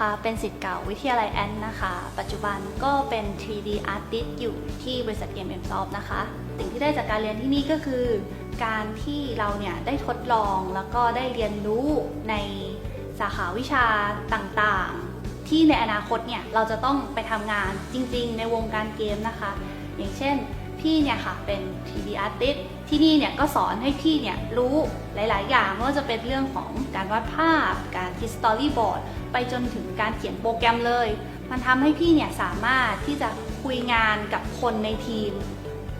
นะคะเป็นสิทธิ์เก่าวิทยาลัยแอนนะคะ ปัจจุบันก็เป็น 3D Artist อยู่ที่บริษัท MM Soft นะคะ สิ่งที่ได้จากการเรียนที่นี่ก็คือ การที่เราเนี่ยได้ทดลองแล้วก็ได้เรียนรู้ในสาขาวิชาต่างๆ ที่ในอนาคตเนี่ยเราจะต้องไปทำงานจริงๆ ในวงการเกมนะคะ อย่างเช่น พี่เนี่ยค่ะเป็น 3D artist ที่นี่เนี่ยก็สอนให้พี่เนี่ยรู้หลาย ๆ อย่างไม่ว่าจะเป็นเรื่องของการวาดภาพ การคิดสตอรี่บอร์ดไปจนถึงการเขียนโปรแกรมเลย มันทำให้พี่เนี่ยสามารถที่จะคุยงานกับคนในทีม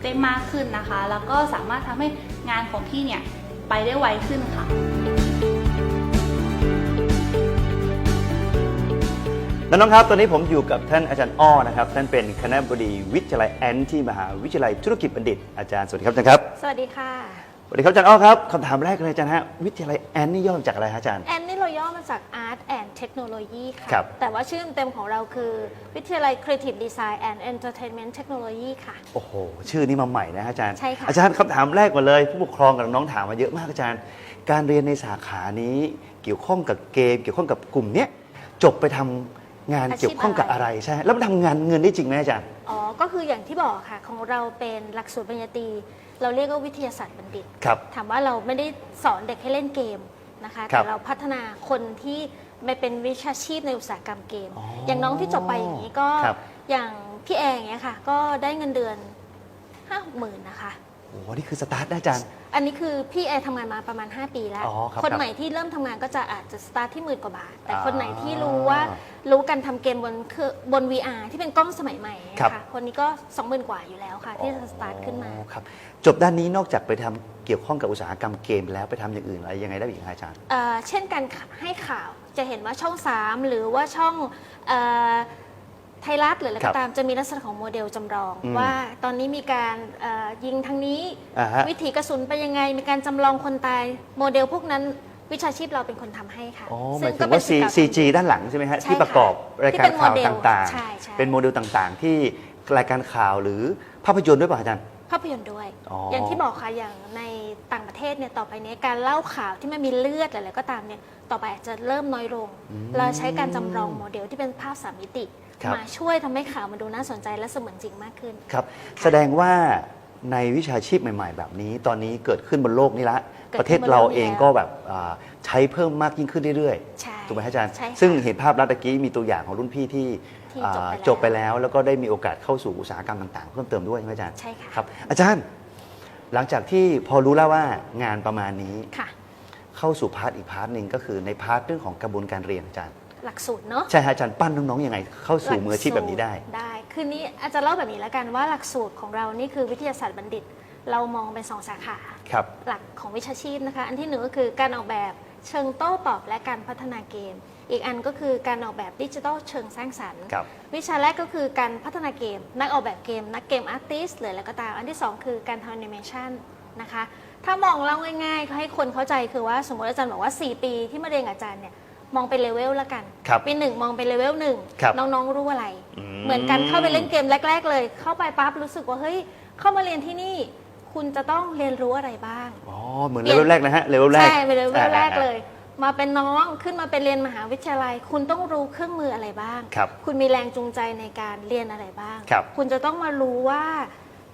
ได้มากขึ้นนะคะ แล้วก็สามารถทำให้งานของพี่เนี่ยไปได้ไวขึ้นค่ะ น้องครับ ตอนนี้ผมอยู่กับท่านอาจารย์อ้อนะครับ ท่านเป็นคณะบดีวิทยาลัยแอนที่มหาวิทยาลัยธุรกิจบัณฑิต อาจารย์สวัสดีครับอาจารย์ครับ สวัสดีค่ะ สวัสดีครับอาจารย์อ้อครับคำถามแรกเลยอาจารย์ฮะ วิทยาลัยแอนนี่ย่อมาจากอะไรฮะอาจารย์ แอนนี่เราย่อมาจาก Art and Technology ค่ะ ครับ แต่ว่าชื่อเต็มของเราคือวิทยาลัย Creative Design and Entertainment Technology ค่ะ โอ้โห ชื่อนี้มาใหม่นะฮะอาจารย์ ใช่ค่ะ อาจารย์คำถามแรกมาเลย ผู้ปกครองกับน้องๆถามมาเยอะมากอาจารย์ การเรียนในสาขานี้เกี่ยวข้องกับเกม เกี่ยวข้องกับกลุ่มเนี้ยจบไปทำ งานเกี่ยวข้องกับอะไรใช่ แล้วมันทำงานเงินได้จริงไหมอาจารย์ อ๋อ ก็คืออย่างที่บอกค่ะ ของเราเป็นหลักสูตรปริญญาตรี เราเรียกว่าวิทยาศาสตร์บัณฑิต ครับ ถามว่าเราไม่ได้สอนเด็กให้เล่นเกมนะคะครัแต่บเราพัฒนาคนที่ไปเป็นวิชาชีพในอุตสาหกรรมเกมอ๋อออย่างน้องที่จบไปอย่างนี้ก็ครับอย่างพี่แอร์อย่างเงี้ยค่ะ ก็ได้เงินเดือนห้าหกหมื่นนะคะ โอ้โหนี่คือสตาร์ทนะอาจารย์ อันนี้คือพี่แอร์ทำงานมาประมาณ 5 ปีแล้ว อ๋อครับคนครับใหม่ที่เริ่มทำงานก็จะอาจจะสตาร์ทที่หมื่นกว่าบาท แต่อ่าคนไหนที่รู้ว่ารู้การทำเกมบนคือบน VR ที่เป็นกล้องสมัยใหม่ครับ ค่ะคนนี้ก็ 20,000 กว่าอยู่แล้วค่ะ ที่จะสตาร์ทขึ้นมา อ๋อครับ จบด้านนี้นอกจากไปทำเกี่ยวข้องกับอุตสาหกรรมเกมแล้วไปทำอย่างอื่นอะไรยังไงได้อีกครับอาจารย์ เอ่อเช่นการให้ข่าวจะเห็นว่าช่อง 3 หรือว่าช่องเออ ไทยรัฐหรืออะไรครัก็บตามจะมีลักษณะของโมเดลจำลอง อืมว่าตอนนี้มีการเอ่อยิงทางนี้ อ่าฮะ วิถีกระสุนไปยังไง มีการจำลองคนตาย โมเดลพวกนั้นวิชาชีพเราเป็นคนทำให้ค่ะอ๋อหซึ่มายงถึก็งเป็ว่านสิ่งเก่า CG ด้านหลังใช่ไหมฮะ ใช่ที่ประกอบค่ะรายการที่เป็นข่าวโมเดลต่างใช่ใช่ ๆ เป็นโมเดลต่างๆ ที่รายการข่าวหรือภาพยนตร์ด้วยป่ะอาจารย์ ภาพยนตร์ด้วย อ๋อออย่างที่บอกค่ะ อย่างในต่างประเทศเนี่ย ต่อไปเนี้การเล่าข่าวที่ไม่มีเลือดอะไรก็ตามเนี่ย ต่อไปอาจจะเริ่มน้อยลงเราใช้การจำลองโมเดลที่เป็นภาพสามมิติ ครับ มาช่วยทำให้ข่าวมันดูน่าสนใจและเสมือนจริงมากขึ้น ครับ แสดงว่าในวิชาชีพใหม่ ๆ แบบนี้ ตอนนี้เกิดขึ้นบนโลกนี้ละ เกิดขึ้นประเทศเราบนโลกนี้เองก็แบบอ่าใช้เพิ่มมากยิ่งขึ้นเรื่อยใช่ๆถูกไหมฮะอาจารย์ ใช่ค่ะซึ่งเห็นภาพลัดตะกี้มีตัวอย่างของรุ่นพี่ที่ที่อ่าจจบบไปไปแล้วแล้วแล้วก็ได้มีโอกาสเข้าสู่อุตสาหกรรมต่างๆ เพิ่มเติมด้วยใช่ไหมอาจารย์ ใช่ค่ะครับ อาจารย์ หลังจากที่พอรู้แล้วว่างานประมาณนี้ ค่ะ เข้าสู่พาร์ทอีกพาร์ทหนึ่งก็คือในพาร์ทเรื่องของกระบวนการเรียนอาจารย์ หลักสูตรเนาะใช่ฮะอาจารย์ปั้นน้องๆยังไง เข้าสู่มืออาชีพแบบนี้ได้ ได้ คืนนี้อาจจะเล่าแบบนี้แล้วกันว่าหลักสูตรของเรานี่คือวิทยาศาสตร์บัณฑิต เรามองเป็นสองสาขาครับหลักของวิชาชีพนะคะ อันที่หนึ่งก็คือการออกแบบเชิงโต้ตอบและการพัฒนาเกม อีกอันก็คือการออกแบบดิจิทัลเชิงสร้างสรรค์ครับวิชาแรกก็คือการพัฒนาเกม นักออกแบบเกม นักเกมอาร์ติสหรืออะไรก็ตาม อันที่สองคือการทำแอนิเมชันนะคะ ถ้ามองเล่าง่ายๆให้คนเข้าใจคือว่าสมมติอาจารย์บอกว่า 4 ปีที่มาเรียนกับอาจารย์เนี่ย มองเป็นเลเวลละกันครับปีหนึ่งมองเป็นเลเวลหนึ่งครับน้องๆรู้อะไร อืม เหมือนกันเข้าไปเล่นเกมแรก ๆ เลย เข้าไปปั๊บรู้สึกว่าเฮ้ยเข้ามาเรียนที่นี่ คุณจะต้องเรียนรู้อะไรบ้าง อ๋อเหมือนเปเลลี่ยนเวลแรกนะฮะเลเวลแรกใช่เป็นเลเวลแรกอ่าเลย มาเป็นน้องขึ้นมาเป็นเรียนมหาวิทยาลัย คุณต้องรู้เครื่องมืออะไรบ้าง ครับ คุณมีแรงจูงใจในการเรียนอะไรบ้างครับคุณจะต้องมารู้ว่า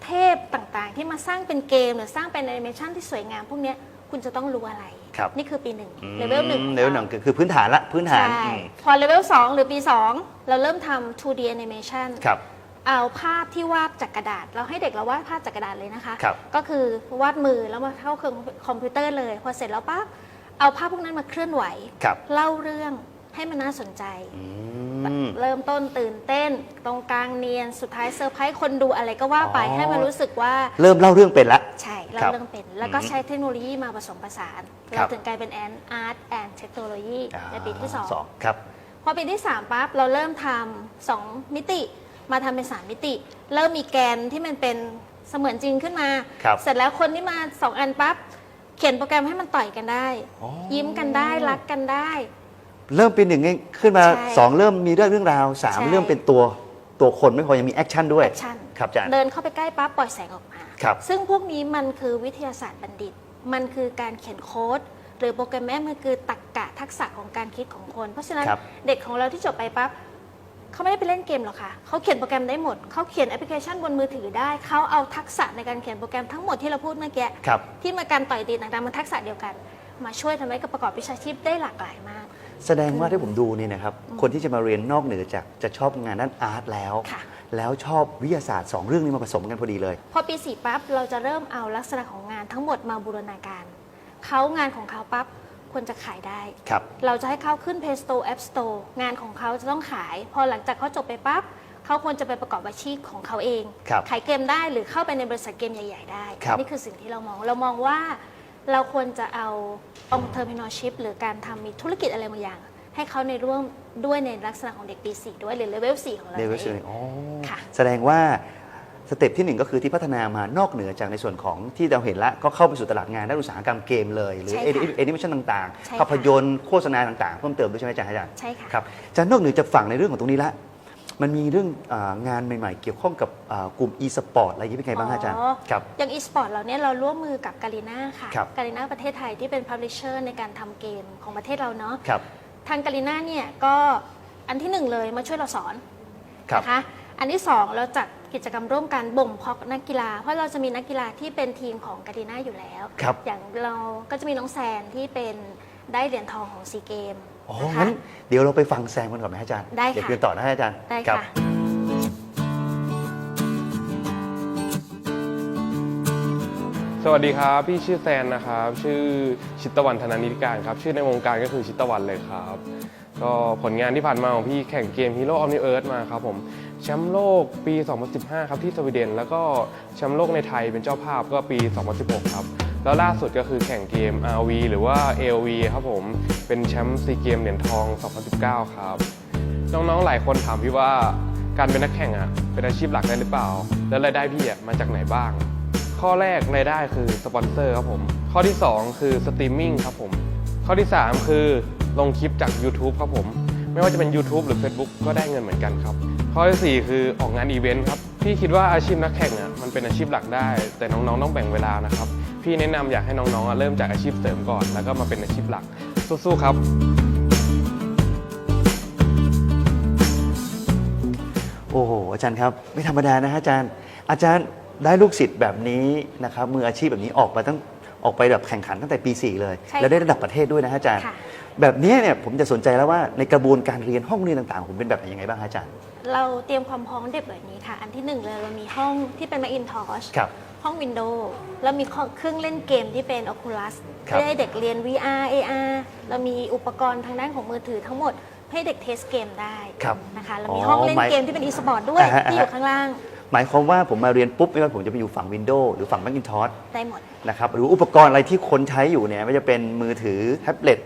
เทพต่างๆ ที่มาสร้างเป็นเกมหรือสร้างเป็นแอนิเมชันที่สวยงามพวกเนี้ยคุณจะต้องรู้อะไร ครับนี่คือปีหนึ่งอืมเลเวลหนึ่งเลเวลหนึ่งคือคือพื้นฐานละพื้นฐานใช่อืมพอเลเวล2หรือปี 2 เราเริ่มทำ 2D animation ครับเอาภาพที่วาดจากกระดาษ เราให้เด็กเราวาดภาพจากกระดาษเลยนะคะครับก็คือวาดมือแล้วมาเข้าเครื่องคอมพิวเตอร์เลย พอเสร็จแล้วปั๊บเอาภาพพวกนั้นมาเคลื่อนไหวครับเล่าเรื่องให้มันน่าสนใจอื ม เริ่มต้นตื่นเต้น ตรงกลางเนียนสุดท้ายเซอร์ไพรส์คนดูอะไรก็ว่าไปอ๋อ ให้มันรู้สึกว่าเริ่มเล่าเรื่องเป็นละ ใช่เราครับเรื่องเป็น แล้วก็อืมใช้เทคโนโลยีมาผสมผสานครัเราบ ถึงกลายเป็นแอนอาร์ตแอนเทคโนโลยีในปีที่สองสองครับ พอปีที่ 3ปั๊บเราเริ่มทำสองมิติ มาทำเป็น 3 มิติ เริ่มมีแกนที่มันเป็นเสมือนจริงขึ้นมา ครับ เสร็จแล้วคนที่มา 2 อันปั๊บเขียนโปรแกรมให้มันต่อยกันได้ อ๋อ ยิ้มกันได้รักกันได้ เริ่มเป็นหนึ่งเองขึ้นมา ใช่สองเริ่มมีเรื่องเรื่องราวสามใช่เริ่มเป็นตัวตัวคนไม่พอยังมีแอคชั่นด้วย แอคชั่นครับอาจารย์ เดินเข้าไปใกล้ปั๊บปล่อยแสงออกมา ครับ ซึ่งพวกนี้มันคือวิทยาศาสตร์บัณฑิต มันคือการเขียนโค้ด หรือโปรแกรมแม่มันคือตรรกกะทักษะของการคิดของคน เพราะฉะนั้นครับ เด็กของเราที่จบไปปั๊บเขาไม่ได้ไปเล่นเกมหรอกค่ะเขาเขียนโปรแกรมได้หมด เขาเขียนแอปพลิเคชันบนมือถือได้ เขาเอาทักษะในการเขียนโปรแกรมทั้งหมดที่เราพูดเมื่อกี้ ครับ ที่มาการต่อยตีต่างๆมันทักษะเดียวกัน มาช่วยทำให้กับประกอบวิชาชีพได้หลากหลายมาก แสดงว่าที่ผมดูเนี่ยนะครับ คนที่จะมาเรียนนอกเหนือจากจะชอบงานด้านอาร์ตแล้ว ค่ะ แล้วชอบวิทยาศาสตร์สองเรื่องนี้มาผสมกันพอดีเลย พอปีสี่ปั๊บเราจะเริ่มเอาลักษณะของงานทั้งหมดมาบูรณาการเขางานของเขาปั๊บควรจะขายได้ ครับ เราจะให้เขาขึ้น Play Store App Store งานของเขาจะต้องขาย พอหลังจากเขาจบไปปั๊บเขาควรจะไปประกอบอาชีพของเขาเอง ครับขายเกมได้หรือเข้าไปในบริษัทเกมใหญ่ ๆ ได้ครับนี่คือสิ่งที่เรามองเรามองว่า เราควรจะเอา entrepreneurship หรือการทำมีธุรกิจอะไรบางอย่าง ให้เขาในร่วมด้วยในลักษณะของเด็กปี 4 ด้วยหรือ level 4ของเราเลเวลเอสี่ง อ๋อค่ะ แสดงว่าสเต็ปที่หนึ่งก็คือที่พัฒนามานอกเหนือจากในส่วนของที่เราเห็นแล้วก็เข้าไปสู่ตลาดงานด้านอุตสาหกรรมเกมเลย หรือใช่เอค่ะนิเมชันต่างใช่ๆค่ะ ภาพยนตร์โฆษณาต่างๆ เพิ่มเติมด้วยใช่ไหมอาจารย์อาจารย์ใช่ค่ะ ครับอาจารย์นอกเหนือจากฝั่งในเรื่องของตรงนี้ละ มันมีเรื่องอางานใหม่ๆ เกี่ยวข้องกับอ่ากลุ่ม e-sport อะไรอย่างนี้เป็นไงบ้างฮะอาจารย์อ๋อครับอย่าง e-sport เราเนี่ยเราร่วมมือกับกาลิน่าค่ะครับกาลิน่าประเทศไทยที่เป็น publisher ในการทำเกมของประเทศเราเนาะครับทางกาลิน่าเนี่ยก็อันที่หนึ่งเลยมาช่วยเราสอนครับนะคะอันที่สองเราจัดกิจกรรมร่วมกันบ่มเพาะนักกีฬา เพราะเราจะมีนักกีฬาที่เป็นทีมของกาลิน่าอยู่แล้วครับอย่างเราก็จะมีน้องแซนที่เป็นได้เหรียญทองของซีเกม อ๋อนะคะงั้นเดี๋ยวเราไปฟังแซมกันก่อนไหมฮะอาจารย์ได้ค่ะ เดี๋ยวคุยกันต่อนะฮะอาจารย์ได้ครัค่ะบสวัสดีครับ พี่ชื่อแซนนะครับ ชื่อชิตตะวันธนานิติการครับ ชื่อในวงการก็คือชิตตะวันเลยครับ ก็ผลงานที่ผ่านมาของพี่แข่งเกม Hero of New Earth มาครับผม แชมป์โลกปี 2015 ครับที่สวีเดน แล้วก็แชมป์โลกในไทยเป็นเจ้าภาพก็ปี 2016 ครับ แล้วล่าสุดก็คือแข่งเกม RV หรือว่า AOV ครับผม เป็นแชมป์ซีเกมเหรียญทอง 2019 ครับ น้องๆ หลายคนถามพี่ว่าการเป็นนักแข่งอะเป็นอาชีพหลักได้หรือเปล่า แล้วรายได้พี่อะมาจากไหนบ้าง ข้อแรกรายได้คือสปอนเซอร์ครับผม ข้อที่ 2 คือสตรีมมิ่งครับผม ข้อที่ 3 คือลงคลิปจาก YouTube ครับผม ไม่ว่าจะเป็น YouTube หรือ Facebook ก็ได้เงินเหมือนกันครับ ข้อทีสี่4 คือออกงานอีเวนต์ครับ พี่คิดว่าอาชีพนักแข่งอะมันเป็นอาชีพหลักได้ แต่น้องๆต้องแบ่งเวลานะครับ พี่แนะนำอยากให้น้องๆอะเริ่มจากอาชีพเสริมก่อน แล้วก็มาเป็นอาชีพหลักสู้ๆครับ โอ้โหอาจารย์ครับ ไม่ธรรมดานะฮะอาจารย์ อาจารย์ได้ลูกศิษย์แบบนี้นะครับมืออาชีพแบบนี้ออกมาตั้งออกไปแบบแข่งขันตั้งแต่ปี 4 เลยใช่ค่ะแล้วได้ระดับประเทศด้วยนะฮะอาจารย์ค่ะ แบบนี้เนี่ยผมจะสนใจแล้วว่าในกระบวนการเรียนห้องเรียนต่างๆ ผมเป็นแบบไหนยังไงบ้างฮะอาจารย์ เราเตรียมความพร้อมเด็กแบบนี้ค่ะ อันที่หนึ่งเลยเรามีห้องที่เป็น Macintosh ครับห้อง Windows แล้วมีเครื่องเล่นเกมที่เป็น Oculus ครับเพื่อให้เด็กเรียน VR AR เรามีอุปกรณ์ทางด้านของมือถือทั้งหมดให้เด็กเทสเกมได้ครับนะคะเราอ๋อมีห้องเล่นหมายเกมที่เป็น e-sport ด้วยอ่าฮะที่อยู่ข้างล่าง หมายความว่าผมมาเรียนปุ๊บไม่ว่าผมจะไปอยู่ฝั่ง Windows หรือฝั่ง Macintosh ได้หมดนะครับหรืออุปกรณ์อะไรที่คนใช้อยู่เนี่ยไม่ว่าจะเป็นมือถือแท็บเล็ต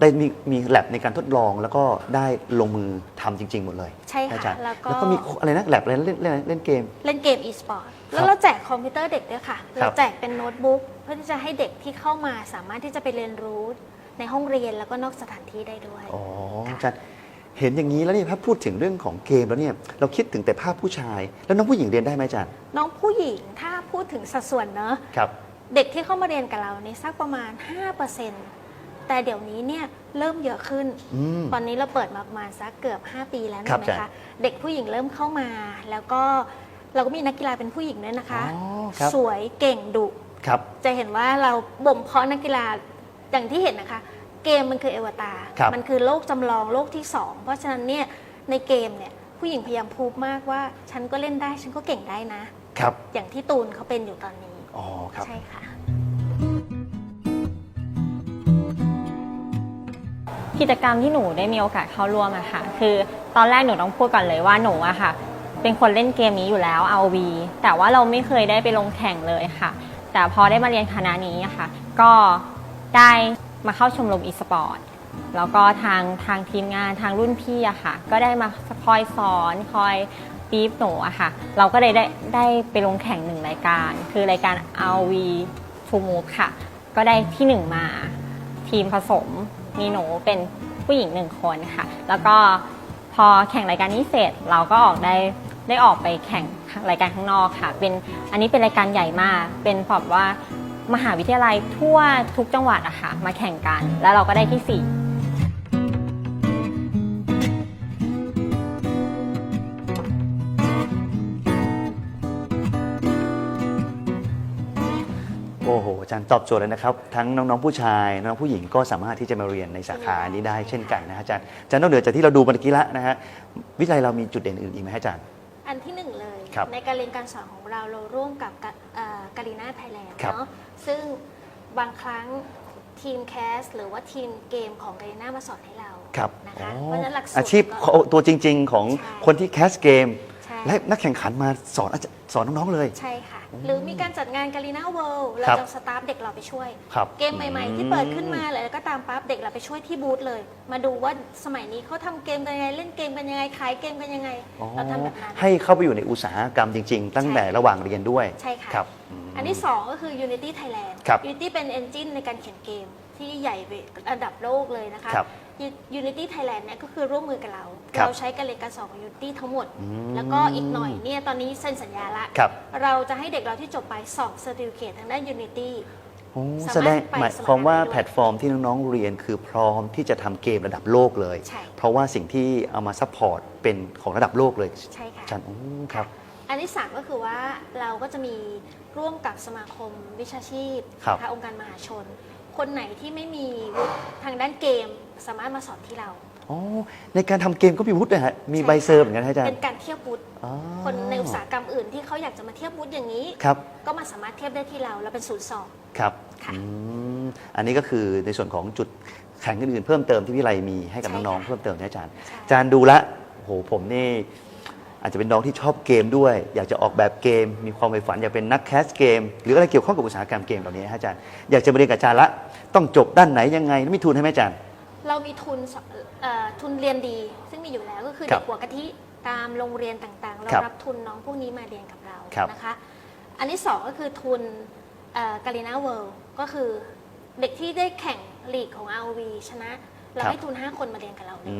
ได้มีมีแลบในการทดลองแล้วก็ได้ลงมือทำจริง ๆ หมดเลยใช่ค่ะอาจารย์แล้วก็ แล้วก็มีอะไรนะแลบอะไรนะเล่นเล่นเล่นเกม เล่นเกม e-sport แล้วเราแจกคอมพิวเตอร์เด็กด้วยค่ะครัเราบแจกเป็นโน้ตบุ๊กเพื่อที่จะให้เด็กที่เข้ามาสามารถที่จะไปเรียนรู้ในห้องเรียนแล้วก็นอกสถานที่ได้ด้วย อ๋ออาจารย์เห็นอย่างนี้แล้วเนี่ยถ้าพูดถึงเรื่องของเกมแล้วเนี่ยเราคิดถึงแต่ภาพผู้ชาย แล้วน้องผู้หญิงเรียนได้ไหมอาจารย์น้องผู้หญิงถ้าพูดถึงสัดส่วนเนอะครับ เด็กที่เข้ามาเรียนกับเรานี่สักประมาณ 5% แต่เดี๋ยวนี้เนี่ยเริ่มเยอะขึ้น อืม ตอนนี้เราเปิดมาประมาณสักเกือบ 5 ปีแล้วครันะบไหมอาจารคะย์เด็กผู้หญิงเริ่มเข้ามา แล้วก็เราก็มีนักกีฬาเป็นผู้หญิงด้วยนะคะ อ๋อครับ สวยเก่งดุ ครับ จะเห็นว่าเราบ่มเพาะนักกีฬาอย่างที่เห็นนะคะ เกมมันคือเอวตารครับ มันคือโลกจำลองโลกที่สองเพราะฉะนั้นเนี่ยในเกมเนี่ยผู้หญิงพยายามพูดมากว่า ฉันก็เล่นได้ฉันก็เก่งได้นะ ครับ อย่างที่ตูนเขาเป็นอยู่ตอนนี้ อ๋อครับ ใช่ค่ะ กิจกรรมที่หนูได้มีโอกาสเข้าร่วมอะค่ะ คือตอนแรกหนูต้องพูดก่อนเลยว่าหนูอะค่ะ เป็นคนเล่นเกมนี้อยู่แล้ว RV แต่ว่าเราไม่เคยได้ไปลงแข่งเลยค่ะ แต่พอได้มาเรียนคณะนี้อะค่ะ ก็ได้มาเข้าชมรม e-sport แล้วก็ทางทางทีมงานทางรุ่นพี่อะค่ะ ก็ได้มาคอยสอนคอยปี๊บหนูอะค่ะ เราก็เลยได้ได้ไปลงแข่งหนึ่งรายการ คือรายการ RV to Move ค่ะ ก็ได้ที่หนึ่งมาทีมผสม มีหนูเป็นผู้หญิงหนึ่งคนค่ะ แล้วก็พอแข่งรายการนี้เสร็จเราก็ออกได้ได้ออกไปแข่งรายการข้างนอกค่ะ เป็นอันนี้เป็นรายการใหญ่มาก เป็นแบบว่ามหาวิทยาลัยทั่วทุกจังหวัดอะค่ะมาแข่งกัน แล้วเราก็ได้ที่สี่ โอ้โหอาจารย์ตอบโจทย์เลยนะครับ ทั้งน้อง ๆ ผู้ชายน้องๆผู้หญิงก็สามารถที่จะมาเรียนในสาขานี้ได้เช่นกันนะฮะอาจารย์อาจารย์นอกเหนือจากที่เราดูเมื่อกี้ละนะฮะวิทยาลัยเรามีจุดเด่นอื่นอีกไหมฮะอาจารย์ อันที่หนึ่งเลย ครับในการเรียนการสอนของเราเราร่วมกับการีนาไทยแลนด์ครับ เนาะซึ่งบางครั้งทีมแคส หรือว่าทีมเกมของการีนามาสอนให้เราครับนะคะอ๋อเพราะฉะนั้นหลักสูตรอาชีพก็ตัวจริง ๆ ของใช่ คนที่แคสเกม ใช่และนักแข่งขันมาสอนอาจารย์สอนน้อง ๆ เลย ใช่ค่ะ หรือมีการจัดงานการีนาเวิลด์เราครับจะสตาฟเด็กเราไปช่วย ครับเกมใหม่ ๆ ที่เปิดขึ้นมาเลยแล้วก็ตามปั๊บเด็กเราไปช่วยที่บูธเลย มาดูว่าสมัยนี้เขาทำเกมกันยังไง เล่นเกมกันยังไงขายเกมกันยังไง อ๋อเราทำแบบนั้น ให้เข้าไปอยู่ในอุตสาหกรรมจริง ๆ ตั้งแต่ระหว่างเรียนด้วยใช่ค่ะ ครับม อันที่ 2 ก็คือ Unity Thailand ครับ Unity เป็น engine ในการเขียนเกมที่ใหญ่ระดับโลกเลยนะคะ ครับ Unity Thailand เนี่ยก็คือร่วมมือกับเรา ครับเราใช้การเรียนการสอนของ Unity ทั้งหมด อืมแล้วก็อีกหน่อยเนี่ยตอนนี้เซ็นสัญญาละครับ เราจะให้เด็กเราที่จบไปสอบ certificate ทางด้าน Unity โอ้สามารถแสดงไปหมายสมัครความว่าได้ด้วยแพลตฟอร์มที่น้องๆเรียนคือพร้อมที่จะทำเกมระดับโลกเลย ใช่ เพราะว่าสิ่งที่เอามาซัพพอร์ตเป็นของระดับโลกเลยใช่ค่ะ อาจารย์โอ้ครับ อันที่สามก็คือว่าเราก็จะมีร่วมกับสมาคมวิชาชีพครับ นะคะองค์การมหาชน คนไหนที่ไม่มีวุฒิทางด้านเกม สามารถมาสอนที่เรา อ๋อ ในการทำเกมก็มีวุฒินะฮะ มีใบเซอร์เหมือนกันนะอาจารเป็ย์นการเทียบวุฒิอ๋อคนในอุตสาหกรรมอื่นที่เขาอยากจะมาเทียบวุฒิอย่างนี้ ครับ ก็มาสามารถเทียบได้ที่เราเราเป็นศูนย์สอบ ครับค่ะอืมอันนี้ก็คือในส่วนของจุดแข่งอื่นๆเพิ่มเติมที่วิไลมีให้กับใช่น้อง ๆ ค่ะ เพิ่มเติมนะอาจารย์ ใช่ อาจารย์ดูละโอ้โหผมนี่อาจจะเป็นน้องที่ชอบเกมด้วย อยากจะออกแบบเกม มีความใฝ่ฝันอยากเป็นนักแคสเกม หรืออะไรเกี่ยวข้องกับอุตสาหกรรมเกมเหล่านี้นะฮะอาจารย์ อยากจะมาเรียนกับอาจารย์ละ ต้องจบด้านไหนยังไงแล้วมีทุนให้ไหมอาจารย์ เรามีทุนสเอ่อทุนเรียนดี ซึ่งมีอยู่แล้วก็คือครัเด็บกหัวกะทิตามโรงเรียนต่างๆ เราครับรับทุนน้องพวกนี้มาเรียนกับเราครับ นะคะ อันที่สองก็คือทุนการีนาเวิลด์ก็คือเด็กที่ได้แข่งลีกของ ROV ชนะ เราให้ทุน 5 คนมาเรียนกับเราเลย อื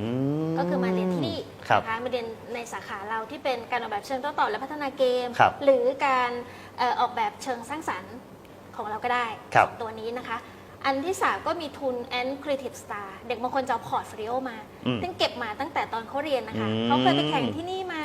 ก็คือมาเรียนที่นี่ครับ นะคะมาเรียนในสาขาเราที่เป็นการออกแบบเชิงโต้ตอบและพัฒนาเกม ครับหรือการเอ่อออกแบบเชิงสร้างสรรค์ของเราก็ได้ครับ สองตัวนี้นะคะ อันที่ 3 ก็มีทุน and creative star เด็กบางคนจะเอาพอร์ตโฟลิโอมาอืมซึ่งเก็บมาตั้งแต่ตอนเขาเรียนนะคะ อืม เขาเคยไปแข่งที่นี่มา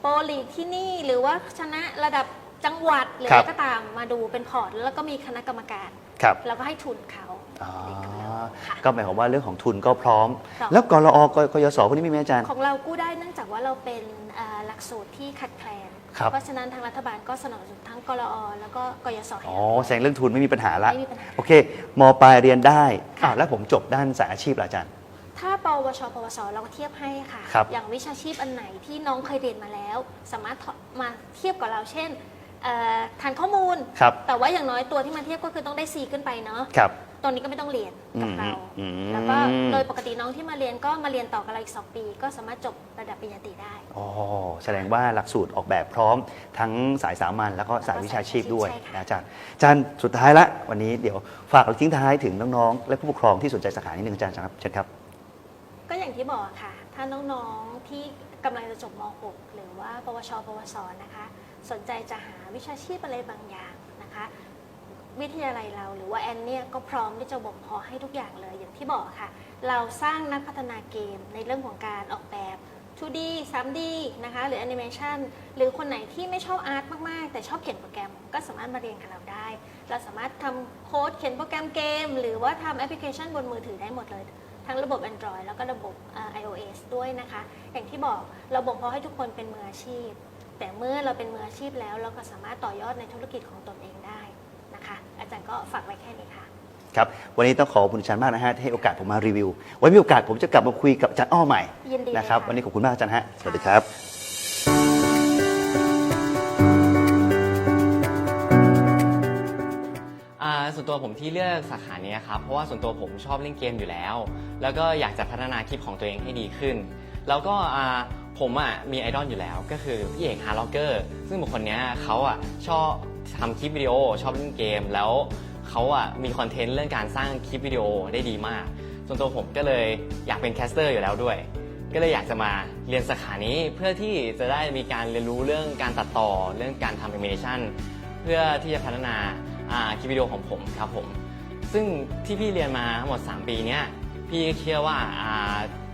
โปรลีกที่นี่หรือว่าชนะระดับจังหวัดหรือครัอะบไรก็ตามมาดูเป็นพอร์ต แล้วก็มีคณะกรรมการ ครับ แล้วก็ให้ทุนเขาอ๋อเรียนกับเราค่ะ ก็หมายความว่าเรื่องของทุนก็พร้อม พร้อม แล้วกรอกกยศพวกนี้มีไหมอาจารย์ ของเรากู้ได้เนื่องจากว่าเราเป็นเอ่อหลักสูตรที่ขัดแคลนครับ เพราะฉะนั้นทางรัฐบาลก็สนับสนุนทั้งกรอแล้วก็กยศให้ อ๋อเราแสดงเรื่องทุนไม่มีปัญหาละไม่มีปัญหาโอเคมปลายเรียนได้ค่ะ อ้าวแล้วผมจบด้านสายอาชีพล่ะอาจารย์ ถ้าปวช ปวส เราก็เทียบให้ค่ะ ครับ อย่างวิชาชีพอันไหนที่น้องเคยเรียนมาแล้ว สามารถมาเทียบกับเราเช่นเอ่อฐานข้อมูล ครับแต่ว่าอย่างน้อยตัวที่มาเทียบก็คือต้องได้ C ขึ้นไปเนาะ ครับต รงนี้ก็ไม่ต้องเรียนกับเรา อืมอืม แล้วก็โดยปกติน้องที่มาเรียนก็มาเรียนต่อกับเราอีก2ปี ก็สามารถจบระดับปริญญาตรีได้ อ๋อแสดงว่าหลักสูตรออกแบบพร้อม ทั้งสายสามัญแล้วก็สายวิชาชีพด้วยใช่ค่ะ นะอาจารย์อาจารย์สุดท้ายละวันนี้เดี๋ยวฝากเราทิ้งท้ายถึงน้องๆ และผู้ปกครองที่สนใจสาขานี้หนึ่งอาจารย์ครับเชิญครับ ก็อย่างที่บอกค่ะ ถ้าน้องๆที่กำลังจะจบม .6 หรือว่าปวช ปวสนะคะ สนใจจะหาวิชาชีพอะไรบางอย่างนะคะ วิทยาลัยเรา หรือว่าแอนเนี่ยก็พร้อมที่จะบ่มเพาะให้ทุกอย่างเลยอย่างที่บอกค่ะ เราสร้างนักพัฒนาเกมในเรื่องของการออกแบบ 2D 3D นะคะ หรือแอนิเมชันหรือคนไหนที่ไม่ชอบอาร์ตมาก ๆ แต่ชอบเขียนโปรแกรมก็สามารถมาเรียนกับเราได้ เราสามารถทำโค้ดเขียนโปรแกรมเกม หรือว่าทำแอปพลิเคชันบนมือถือได้หมดเลย ทั้งระบบ Android แล้วก็ระบบเอ่อ iOS ด้วยนะคะ อย่างที่บอกเราบ่มเพาะให้ทุกคนเป็นมืออาชีพ แต่เมื่อเราเป็นมืออาชีพแล้วเราก็สามารถต่อยอดในธุรกิจของตนเอง ก็ฝากไว้แค่นี้ค่ะ ครับวันนี้ต้องขอบคุณอาจารย์มากนะฮะที่ให้โอกาสผมมารีวิว ไว้มีโอกาสผมจะกลับมาคุยกับอาจารย์อ้อใหม่ยินดีเลยนะครับค่ะ วันนี้ขอบคุณมากอาจารย์ฮะสวัสดีครับอ่าส่วนตัวผมที่เลือกสาขานี้ครับ เพราะว่าส่วนตัวผมชอบเล่นเกมอยู่แล้ว แล้วก็อยากจะพัฒนาคลิปของตัวเองให้ดีขึ้น แล้วก็อ่าผมอะมีไอดอลอยู่แล้วก็คือพี่เอกฮาร์ล็อกเกอร์ซึ่งบุคคลเนี้ยเขาอะชอบ ทำคลิปวิดีโอชอบเล่นเกม แล้วเขาอะมีคอนเทนต์เรื่องการสร้างคลิปวิดีโอได้ดีมาก ส่วนตัวผมก็เลยอยากเป็นแคสเตอร์อยู่แล้วด้วย ก็เลยอยากจะมาเรียนสาขานี้เพื่อที่จะได้มีการเรียนรู้เรื่องการตัดต่อเรื่องการทำแอนิเมชันเพื่อที่จะพัฒนาคลิปวิดีโอของผมครับผม ซึ่งที่พี่เรียนมาทั้งหมด 3 ปีเนี้ยพี่เชื่อว่า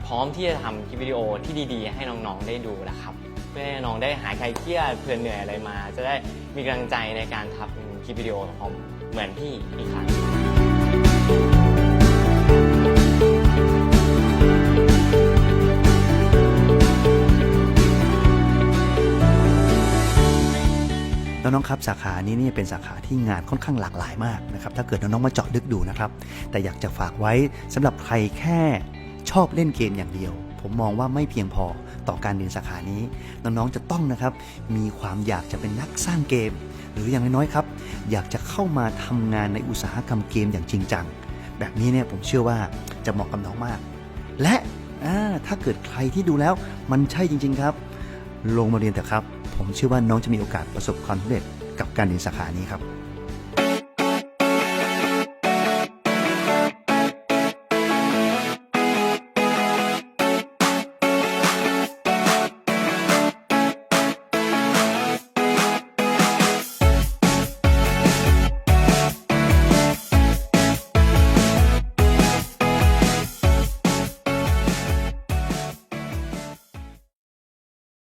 พร้อมที่จะทำคลิปวิดีโอที่ดีๆ ให้น้องๆได้ดูแล้วครับ เพื่อให้น้องได้หายคลายเครียดเพื่อเหนื่อยอะไรมา จะได้มีกำลังใจในการทำคลิปวิดีโอของเหมือนพี่อีกครั้งน้องๆครับสาขานี้เนี่ยเป็นสาขาที่งานค่อนข้างหลากหลายมากนะครับถ้าเกิดน้องๆมาเจาะลึกดูนะครับ แต่อยากจะฝากไว้สำหรับใครแค่ชอบเล่นเกมอย่างเดียว ผมมองว่าไม่เพียงพอต่อการเรียนสาขานี้ น้องๆจะต้องนะครับมีความอยากจะเป็นนักสร้างเกม หรืออย่างน้อยๆครับ อยากจะเข้ามาทำงานในอุตสาหกรรมเกมอย่างจริงจัง แบบนี้เนี่ยผมเชื่อว่าจะเหมาะกับน้องมาก และถ้าเกิดใครที่ดูแล้วมันใช่จริง ๆครับ ลงมาเรียนเถอะครับ ผมเชื่อว่าน้องจะมีโอกาสประสบความสำเร็จกับการเรียนสาขานี้ครับ